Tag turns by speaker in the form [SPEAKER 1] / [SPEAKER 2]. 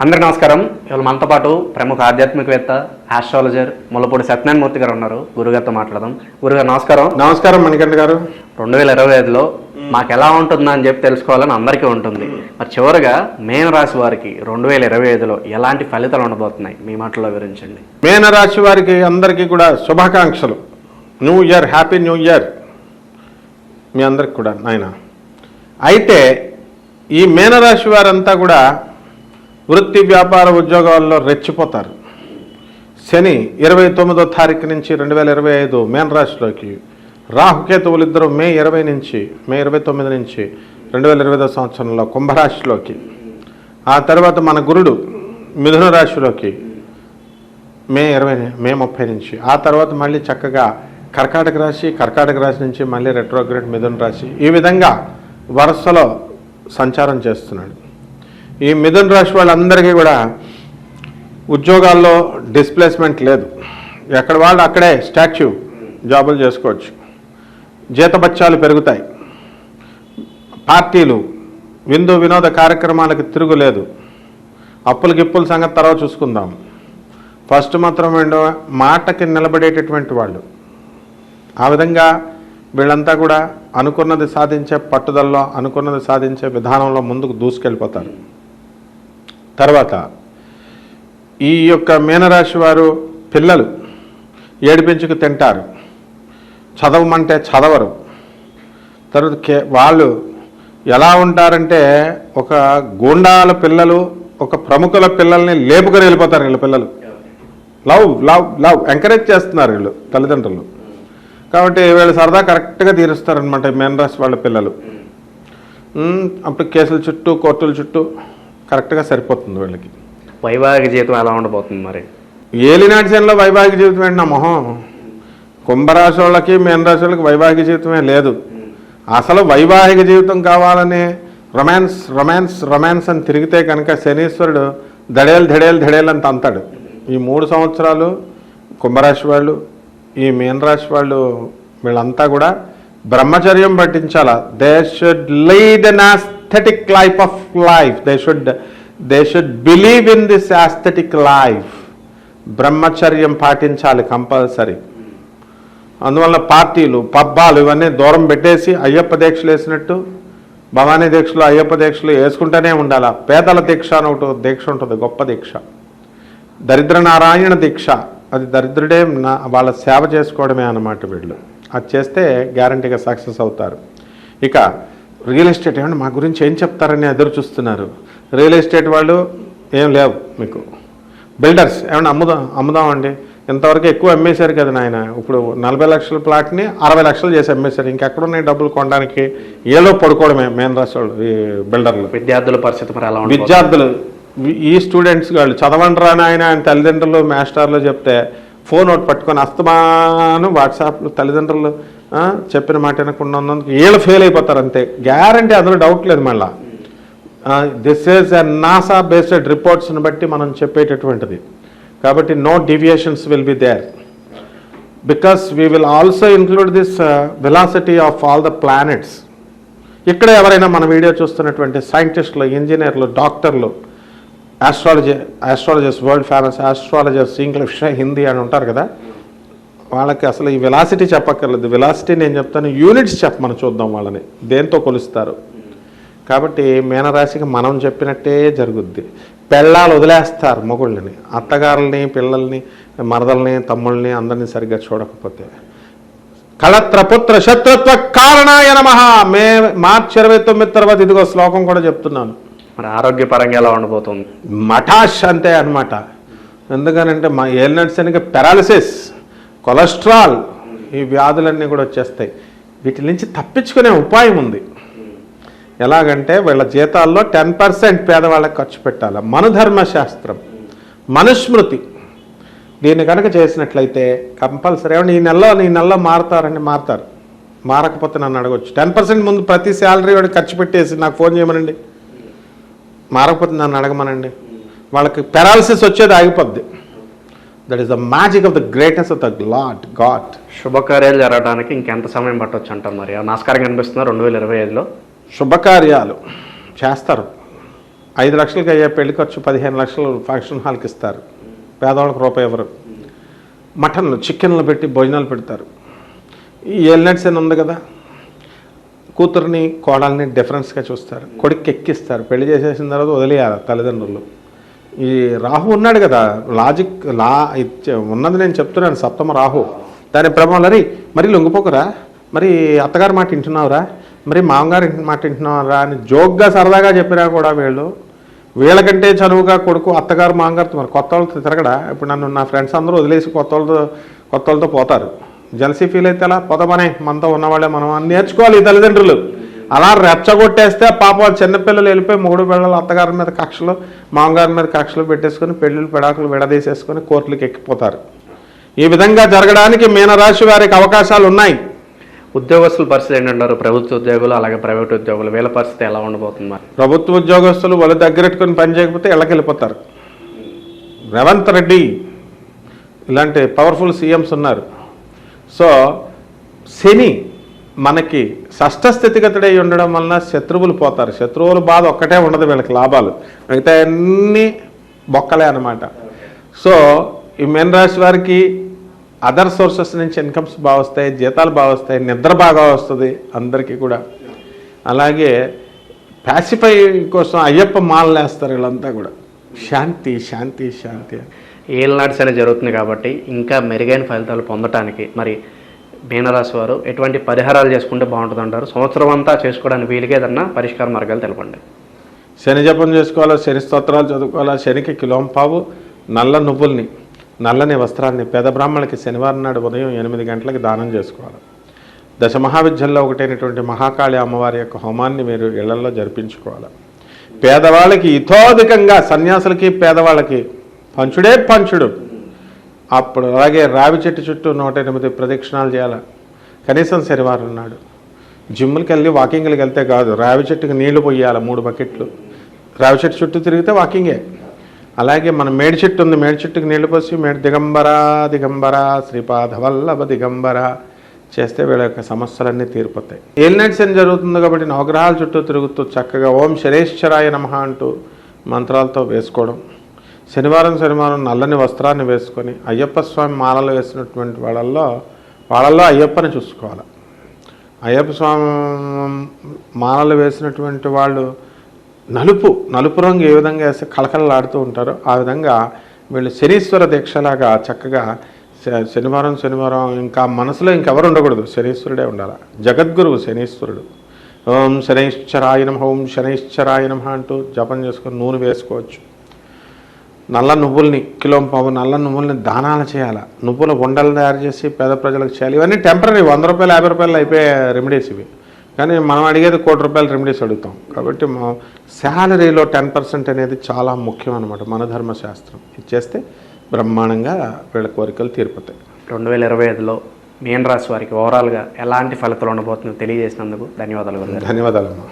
[SPEAKER 1] అందరికీ నమస్కారం. ఇవాళ మనతో పాటు ప్రముఖ ఆధ్యాత్మికవేత్త ఆస్ట్రాలజర్ ముల్లపూడి సత్యనారాయణ మూర్తి గారు ఉన్నారు. గురుగారితో మాట్లాడదాం. గురుగారు నమస్కారం.
[SPEAKER 2] నమస్కారం మణికంఠ గారు.
[SPEAKER 1] రెండు వేల ఇరవై ఐదులో మాకు ఎలా ఉంటుందా అని చెప్పి తెలుసుకోవాలని అందరికీ ఉంటుంది. మరి చివరిగా మేన రాశి వారికి రెండు వేల ఇరవై ఐదులో ఎలాంటి ఫలితాలు ఉండబోతున్నాయి? మీ మాటల్లో వివరించండి.
[SPEAKER 2] మేనరాశి వారికి అందరికీ కూడా శుభాకాంక్షలు. New year happy new year మీ అందరికి కూడా నాయన. అయితే ఈ మేనరాశి వారంతా కూడా వృత్తి వ్యాపార ఉద్యోగాల్లో రెచ్చిపోతారు. శని ఇరవై తొమ్మిదో తారీఖు నుంచి రెండు వేల ఇరవై ఐదు మేన్ రాశిలోకి రాహుకేతువులు ఇద్దరు మే ఇరవై నుంచి మే ఇరవై తొమ్మిది నుంచి రెండు వేల ఇరవై సంవత్సరంలో కుంభరాశిలోకి. ఆ తర్వాత మన గురుడు మిథున రాశిలోకి మే ఇరవై మే ముప్పై నుంచి. ఆ తర్వాత మళ్ళీ చక్కగా కర్కాటక రాశి కర్కాటక రాశి నుంచి మళ్ళీ రెట్రోగ్రేడ్ మిథున రాశి. ఈ విధంగా వరుసలో సంచారం చేస్తున్నాడు. ఈ మిథున్ రాశి వాళ్ళందరికీ కూడా ఉద్యోగాల్లో డిస్ప్లేస్మెంట్ లేదు. ఎక్కడ వాళ్ళు అక్కడే స్టాచ్యూ జాబులు చేసుకోవచ్చు. జీతబత్యాలు పెరుగుతాయి. పార్టీలు విందు వినోద కార్యక్రమాలకు తిరుగులేదు అప్పుల గిప్పుల సంగతి తర్వాత చూసుకుందాం. ఫస్ట్ మాత్రం ఏంటో మాటకి నిలబడేటటువంటి వాళ్ళు. ఆ విధంగా వీళ్ళంతా కూడా అనుకున్నది సాధించే పట్టుదలలో అనుకున్నది సాధించే విధానంలో ముందుకు దూసుకెళ్ళిపోతారు. తర్వాత ఈ యొక్క మీనరాశి వారు పిల్లలు ఏడిపించుకు తింటారు. చదవమంటే చదవరు. తర్వాత కే వాళ్ళు ఎలా ఉంటారంటే ఒక గూండాల పిల్లలు ఒక ప్రముఖుల పిల్లల్ని లేపుకొని వెళ్ళిపోతారు వీళ్ళ పిల్లలు. లవ్ లవ్ లవ్ ఎంకరేజ్ చేస్తున్నారు వీళ్ళు తల్లిదండ్రులు. కాబట్టి వీళ్ళు సరదా కరెక్ట్గా తీరుస్తారనమాట మేనరాశి వాళ్ళ పిల్లలు. అప్పుడు కేసుల చుట్టూ కోర్టుల చుట్టూ కరెక్ట్గా సరిపోతుంది వీళ్ళకి.
[SPEAKER 1] వైవాహిక జీవితం ఎలా ఉండబోతుంది మరి?
[SPEAKER 2] ఏలినాటి శనిలో వైవాహిక జీవితం ఏంటి నా మొహం? కుంభరాశి వాళ్ళకి మీనరాశి వాళ్ళకి వైవాహిక జీవితమే లేదు. అసలు వైవాహిక జీవితం కావాలని రొమాన్స్ రొమాన్స్ రొమాన్స్ అని తిరిగితే కనుక శనీశ్వరుడు దడేలు ధడేలు ధడేలు అని తంతాడు ఈ మూడు సంవత్సరాలు కుంభరాశి వాళ్ళు ఈ మీనరాశి వాళ్ళు వీళ్ళంతా కూడా బ్రహ్మచర్యం పట్టించాల? They should lead an aesthetic life of life they should, they should believe in this aesthetic life బ్రహ్మచర్యం పాటించాలి కంపల్సరీ. అందువల్ల పార్టీలు పబ్బాలు ఇవన్నీ దూరం పెట్టేసి అయ్యప్ప దీక్షలు వేసినట్టు భవానీ దీక్షలు అయ్యప్ప దీక్షలు వేసుకుంటూనే ఉండాలి? పేదల దీక్ష అని ఒకటి దీక్ష ఉంటుంది గొప్ప దీక్ష. దరిద్ర నారాయణ దీక్ష. అది దరిద్రుడే నా వాళ్ళ సేవ చేసుకోవడమే అన్నమాట వీళ్ళు. అది చేస్తే గ్యారంటీగా సక్సెస్ అవుతారు. ఇక రియల్ ఎస్టేట్ ఏమన్నా మా గురించి ఏం చెప్తారని ఎదురు చూస్తున్నారు. రియల్ ఎస్టేట్ వాళ్ళు ఏం లేవు మీకు. బిల్డర్స్ ఏమన్నా అమ్ముదాం అమ్ముదామండి. ఇంతవరకు ఎక్కువ అమ్మేశారు కదా నాయన. ఇప్పుడు నలభై లక్షల ప్లాట్ని అరవై లక్షలు చేసి అమ్మేశారు. ఇంకెక్కడున్నాయి డబ్బులు కొనడానికి? ఏలో పడుకోవడమే మెయిన్ రాష్ట్ర ఈ బిల్డర్లు.
[SPEAKER 1] విద్యార్థుల పరిస్థితి మరి
[SPEAKER 2] విద్యార్థులు ఈ- స్టూడెంట్స్ వాళ్ళు చదవండి రా నాయన అని తల్లిదండ్రులు మాస్టర్లు చెప్తే ఫోన్ ఒకటి పట్టుకొని అస్తమాను వాట్సాప్లు తల్లిదండ్రులు చెప్పిన మాట వినకుండా ఉన్నందుకు వీళ్ళు ఫెయిల్ అయిపోతారు అంతే. గ్యారంటీ అందులో డౌట్ లేదు మళ్ళీ. This is a NASA based రిపోర్ట్స్ని బట్టి మనం చెప్పేటటువంటిది. కాబట్టి no deviations will be there because we will also include this velocity of all the planets ఇక్కడ ఎవరైనా మన వీడియో చూస్తున్నటువంటి సైంటిస్టులు ఇంజనీర్లు డాక్టర్లు astrology astrologers world famous astrologers English Hindi అని ఉంటారు కదా. వాళ్ళకి అసలు ఈ వెలాసిటీ చెప్పక్కర్లేదు. వెలాసిటీ నేను చెప్తాను యూనిట్స్ చెప్పమని చూద్దాం వాళ్ళని. దేంతో కొలుస్తారు? కాబట్టి మీనరాశికి మనం చెప్పినట్టే జరుగుద్ది. పెళ్ళాలు వదిలేస్తారు మొగుళ్ళని. అత్తగారుల్ని పిల్లల్ని మరదల్ని తమ్ముళ్ళని అందరినీ సరిగ్గా చూడకపోతే. కళత్రపుత్ర శత్రుత్వ కారణాయ నమ. మే మార్చి ఇరవై తొమ్మిది తర్వాత ఇదిగో శ్లోకం కూడా చెప్తున్నాను.
[SPEAKER 1] మరి ఆరోగ్యపరంగా ఎలా ఉండబోతుంది?
[SPEAKER 2] మఠాష్ అంతే అనమాట ఎందుకనంటే మా ఏలినట్సనికి పెరాలసిస్ కొలెస్ట్రాల్ ఈ వ్యాధులన్నీ కూడా వచ్చేస్తాయి. వీటి నుంచి తప్పించుకునే ఉపాయం ఉంది. ఎలాగంటే వీళ్ళ జీతాల్లో టెన్ పర్సెంట్ పేదవాళ్ళకి ఖర్చు పెట్టాలి. మనుధర్మ శాస్త్రం మనుస్మృతి. దీన్ని కనుక చేసినట్లయితే కంపల్సరీ ఏమన్నా ఈ నెలలో ఈ నెలలో మారతారండి మారతారు. మారకపోతే నన్ను అడగొచ్చు. టెన్ పర్సెంట్ ముందు ప్రతి శాలరీ వాడు ఖర్చు పెట్టేసి నాకు ఫోన్ చేయమనండి. మారకపోతే నన్ను అడగమనండి. వాళ్ళకి పెరాలసిస్ వచ్చేది ఆగిపోద్ది. That is the magic of the greatest of the lot God
[SPEAKER 1] శుభకార్యాలు జరగడానికి ఇంకెంత సమయం పట్టొచ్చు అంటారు మరి? నమస్కారం కనిపిస్తున్నా రెండు వేల ఇరవై ఐదులో.
[SPEAKER 2] శుభకార్యాలు చేస్తారు. ఐదు లక్షలకి అయ్యే పెళ్ళి ఖర్చు పదిహేను లక్షలు ఫంక్షన్ హాల్కి ఇస్తారు. పేదవాళ్ళకి రూపాయి ఎవరు మటన్లు చికెన్లు పెట్టి భోజనాలు పెడతారు. ఈ ఎల్నెట్స్ అని ఉంది కదా? కూతుర్ని కోడల్ని డిఫరెన్స్గా చూస్తారు. కొడుక్కి ఎక్కిస్తారు. పెళ్ళి చేసేసిన తర్వాత వదిలేయాలి తల్లిదండ్రులు. ఈ రాహు ఉన్నాడు కదా లాజిక్ లా ఉన్నది నేను చెప్తున్నాను సప్తమ రాహు. దాని ప్రభావం అరే మరి లొంగిపోకురా? మరి అత్తగారి మాట వింటున్నావురా? మరి మామగారి మాట వింటున్నావురా అని జోక్గా సరదాగా చెప్పినా కూడా వీళ్ళు వీళ్ళకంటే చనువుగా కొడుకు అత్తగారు మామగారితో మరి కొత్త వాళ్ళతో తిరగడా? ఇప్పుడు నన్ను నా ఫ్రెండ్స్ అందరూ వదిలేసి కొత్త వాళ్ళతో కొత్త వాళ్ళతో పోతారు. జలసీ ఫీల్ అయితే అలా పోతామనే మనతో ఉన్నవాళ్ళే మనం. అని నేర్చుకోవాలి తల్లిదండ్రులు. అలా రెచ్చగొట్టేస్తే పాపం చిన్నపిల్లలు వెళ్ళిపోయి మూడు పిల్లలు అత్తగారి మీద కక్షలు మామగారి మీద కక్షలు పెట్టేసుకొని పెళ్ళిళ్ళు పెడాకులు విడదీసేసుకొని కోర్టులకు ఎక్కిపోతారు. ఈ విధంగా జరగడానికి మీనరాశి వారికి అవకాశాలు ఉన్నాయి.
[SPEAKER 1] ఉద్యోగస్తుల పరిస్థితి ఏంటంటారు ప్రభుత్వ ఉద్యోగులు అలాగే ప్రైవేట్ ఉద్యోగులు వీళ్ళ పరిస్థితి ఎలా ఉండబోతుంది మరి?
[SPEAKER 2] ప్రభుత్వ ఉద్యోగస్తులు వాళ్ళు దగ్గరెట్టుకొని పని చేయకపోతే ఇళ్ళకి వెళ్ళిపోతారు రేవంత్ రెడ్డి ఇలాంటి పవర్ఫుల్ సీఎంస్ ఉన్నారు. సో శని మనకి షష్ఠ స్థితిగతుడై ఉండడం వలన శత్రువులు పోతారు. శత్రువుల బాధ ఒక్కటే ఉండదు వీళ్ళకి లాభాలు. మిగతా అన్నీ బొక్కలే అన్నమాట. సో ఈ మీన రాశి వారికి అదర్ సోర్సెస్ నుంచి ఇన్కమ్స్ బాగా వస్తాయి జీతాలు బాగా వస్తాయి నిద్ర బాగా వస్తుంది అందరికీ కూడా. అలాగే ప్యాసిఫై కోసం అయ్యప్ప మాలలేస్తారు వీళ్ళంతా కూడా. శాంతి శాంతి శాంతి. అని.
[SPEAKER 1] ఏళ్ళనాటి శని జరుగుతుంది కాబట్టి ఇంకా మెరుగైన ఫలితాలు పొందటానికి మరి మీనరాశి వారు ఎటువంటి పరిహారాలు చేసుకుంటే బాగుంటుంది అంటారు సంవత్సరం అంతా చేసుకోవడానికి వీలుగా ఏదన్నా పరిష్కార మార్గాలు తెలపండి.
[SPEAKER 2] శని జపం చేసుకోవాలా? శని స్తోత్రాలు చదువుకోవాలా? శనికి కిలోంపావు నల్ల నువ్వుల్ని నల్లని వస్త్రాన్ని పేద బ్రాహ్మణులకి శనివారం నాడు ఉదయం ఎనిమిది గంటలకి దానం చేసుకోవాలి? దశ మహావిద్యల్లో ఒకటైనటువంటి మహాకాళి అమ్మవారి యొక్క హోమాన్ని మీరు ఇళ్ళలో జరిపించుకోవాలి? పేదవాళ్ళకి ఇతోధికంగా సన్యాసులకి పేదవాళ్ళకి పంచుడే పంచుడు. అప్పుడు అలాగే రావి చెట్టు చుట్టూ నూట ఎనిమిది ప్రదక్షిణాలు చేయాలి. కనీసం శనివారం నాడు. జిమ్లకి వెళ్ళి వాకింగ్లకి వెళ్తే కాదు రావి చెట్టుకి నీళ్ళు పోయాలి మూడు బకెట్లు. రావి చెట్టు చుట్టూ తిరిగితే వాకింగే. అలాగే మన మేడి చెట్టు ఉంది మేడి చెట్టుకి నీళ్ళు పోసి మేడి దిగంబర దిగంబర శ్రీపాద వల్లభ దిగంబర చేస్తే వీళ్ళ యొక్క సమస్యలన్నీ తీరిపోతాయి. ఏలినట్స్ ఏం జరుగుతుంది కాబట్టి నవగ్రహాల చుట్టూ తిరుగుతూ చక్కగా ఓం శరేశ్వరాయ నమ అంటూ మంత్రాలతో వేసుకోవడం. శనివారం శనివారం నల్లని వస్త్రాన్ని వేసుకొని అయ్యప్ప స్వామి మాలలు వేసినటువంటి వాళ్ళల్లో వాళ్ళల్లో అయ్యప్పని చూసుకోవాలి. అయ్యప్ప స్వామి మాలలు వేసినటువంటి వాళ్ళు నలుపు నలుపు రంగు ఏ విధంగా వేస్తే కళకళలాడుతూ ఉంటారో ఆ విధంగా వీళ్ళు శనీశ్వర దీక్షలాగా చక్కగా శనివారం శనివారం ఇంకా మనసులో ఇంకెవరు ఉండకూడదు. శనీశ్వరుడే ఉండాలి. జగద్గురువు శనీశ్వరుడు. ఓం శనైశ్చరాయనం ఓం అంటూ జపం చేసుకొని నూనె వేసుకోవచ్చు. నల్ల నువ్వుల్ని కిలో పావు నల్ల నువ్వుల్ని దానాలు చేయాలి? నువ్వుల ఉండలు తయారు చేసి పేద ప్రజలకు చేయాలి. ఇవన్నీ టెంపరీ వంద రూపాయలు యాభై రూపాయలు అయిపోయే రెమెడీస్ ఇవి. కానీ మనం అడిగేది కోటి రూపాయల రెమెడీస్ అడుగుతాం. కాబట్టి మా శాలరీలో టెన్ పర్సెంట్ అనేది చాలా ముఖ్యం అనమాట మన ధర్మశాస్త్రం. ఇది చేస్తే బ్రహ్మాండంగా వీళ్ళ కోరికలు తీరిపోతాయి.
[SPEAKER 1] రెండు వేల ఇరవై ఐదులో మీనరాశి వారికి ఓవరాల్గా ఎలాంటి ఫలితాలు ఉండబోతుందో తెలియజేసినందుకు ధన్యవాదాలు
[SPEAKER 2] ధన్యవాదాలమ్మా